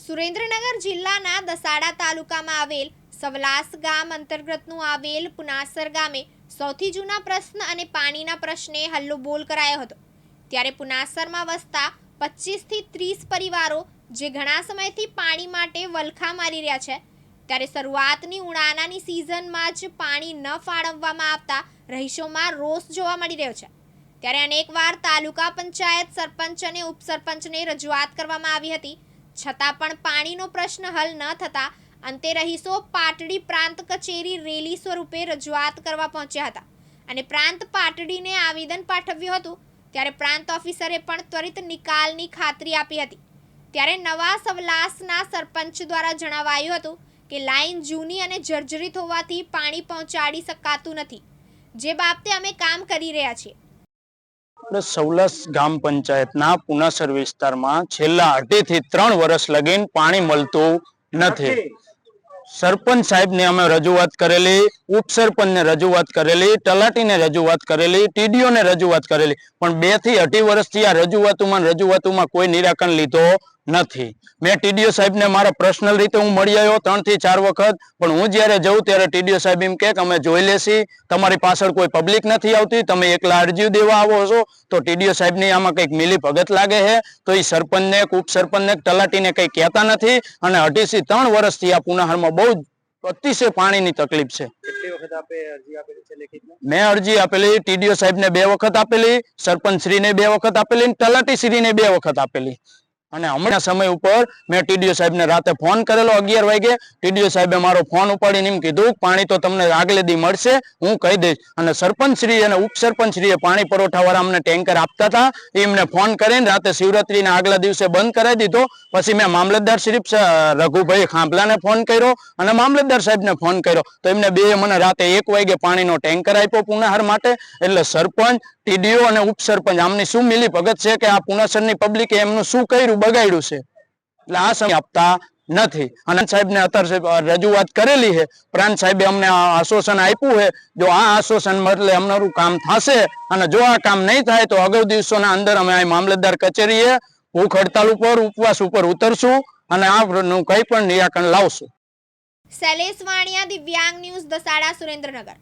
સુરેન્દ્રનગર જિલ્લાના દસાડા તાલુકામાં આવેલ સવલાસ ગામ અંતર્ગતનું આવેલ પુનાસર ગામે સૌથી જૂના પ્રશ્ન અને પાણીના પ્રશ્ને હલ્લો બોલ કરાયો હતો. ત્યારે પુનાસરમાં વસતા પચીસથી ત્રીસ પરિવારો જે ઘણા સમયથી પાણી માટે વલખા મારી રહ્યા છે, ત્યારે શરૂઆતની ઉનાળાની સિઝનમાં જ પાણી ન ફાળવવામાં આવતા રહીશોમાં રોષ જોવા મળી રહ્યો છે. ત્યારે અનેકવાર તાલુકા પંચાયત સરપંચ અને ઉપસરપંચને રજૂઆત કરવામાં આવી હતી છતાં પણ પાણીનો પ્રશ્ન હલ ન થતા અંતે રહીશો પાટડી પ્રાંત કચેરી રેલી સ્વરૂપે રજૂઆત કરવા પહોંચ્યા હતા. અને પ્રાંત પાટડીને આવેદન પાઠવ્યું હતું, ત્યારે પ્રાંત ઓફિસરે પણ ત્વરિત નિકાલની ખાતરી આપી હતી. ત્યારે નવા સવલાસના સરપંચ દ્વારા જણાવાયું હતું કે લાઈન જૂની અને જર્જરિત હોવાથી પાણી પહોંચાડી શકાતું નથી. જે બાબતે અમે કામ કરી રહ્યા છીએ. સૌલસ ગામ પંચાયતના પુનાસર વિસ્તારમાં છેલ્લા અઢીથી ત્રણ વર્ષ લગીન પાણી મળતું નથી. સરપંચ સાહેબને અમે રજૂઆત કરેલી, ઉપસરપંચને રજૂઆત કરેલી, તલાટીને રજૂઆત કરેલી, ટીડીઓને રજૂઆત કરેલી. પણ બેથી અઢી વર્ષથી આ રજૂઆતોમાં ને રજૂઆતોમાં કોઈ નિરાકરણ લીધો નથી. મેં ટીડીઓ સાહેબને મારા પર્સનલ રીતે હું મળી આવ્યો ત્રણથી ચાર વખત પણ હું જ્યારે જઉં ત્યારે ટીડીઓ સાહેબ એમ કે અમે જોઈ લેશી તમારી પાછળ કોઈ પબ્લિક નથી આવતી તમે એકલા અરજી દેવા આવો છો તો ટીડીઓ સાહેબની આમાં કંઈક મિલી ભગત લાગે છે તો એ સરપંચને ઉપસરપંચને તલાટીને કંઈ કહેતા નથી અને અઢીથી ત્રણ વર્ષથી આ પુનાહારમાં બહુ જ અતિશય પાણીની તકલીફ છે. મેં અરજી આપેલી ટીડીઓ સાહેબને બે વખત આપેલી સરપંચ શ્રીને બે વખત આપેલી તલાટી શ્રીને બે વખત આપેલી. અને હમણાં સમય ઉપર મેં ટીડીઓ સાહેબને રાતે ફોન કરેલો અગિયાર વાગે. ટીડીઓ સાહેબે મારો ફોન ઉપાડીને એમ કીધું, પાણી તો તમને આગલે દી મળશે, હું કહી દઈશ. અને સરપંચ શ્રી અને ઉપસરપંચ શ્રીએ પાણી પુરવઠાવાળા અમને ટેન્કર આપતા હતા. એમને ફોન કરીને રાતે શિવરાત્રીના આગલા દિવસે બંધ કરાવી દીધો. પછી મેં મામલતદાર શ્રી રઘુભાઈ ખાંભલાને ફોન કર્યો અને મામલતદાર સાહેબને ફોન કર્યો. તો એમને બે મને રાતે એક વાગે પાણીનો ટેન્કર આપ્યો પુનાહાર માટે. એટલે સરપંચ, ટીડીઓ અને ઉપસરપંચ, આમની શું મિલી ભગત છે કે આ પુનાસરની પબ્લિકે એમનું શું કર્યું? બગાડ્યું છે. એટલે આ સમય આપતા નથી. અને સાહેબને અત્યારે રજૂઆત કરેલી છે. પ્રાંત સાહેબે અમને આશ્વાસન આપ્યું છે. જો આ આશ્વાસન બદલે અમારું કામ થશે અને જો આ કામ નહીં થાય તો અગાઉ દિવસોના અંદર અમે આ મામલતદાર કચેરીએ ભૂખ હડતાલ ઉપર, ઉપવાસ ઉપર ઉતરશું અને આ નું કંઈ પણ નિરાકરણ લાવશું. શૈલેષ વાણિયા, દિવ્યાંગ ન્યૂઝ દસાડા, સુરેન્દ્રનગર.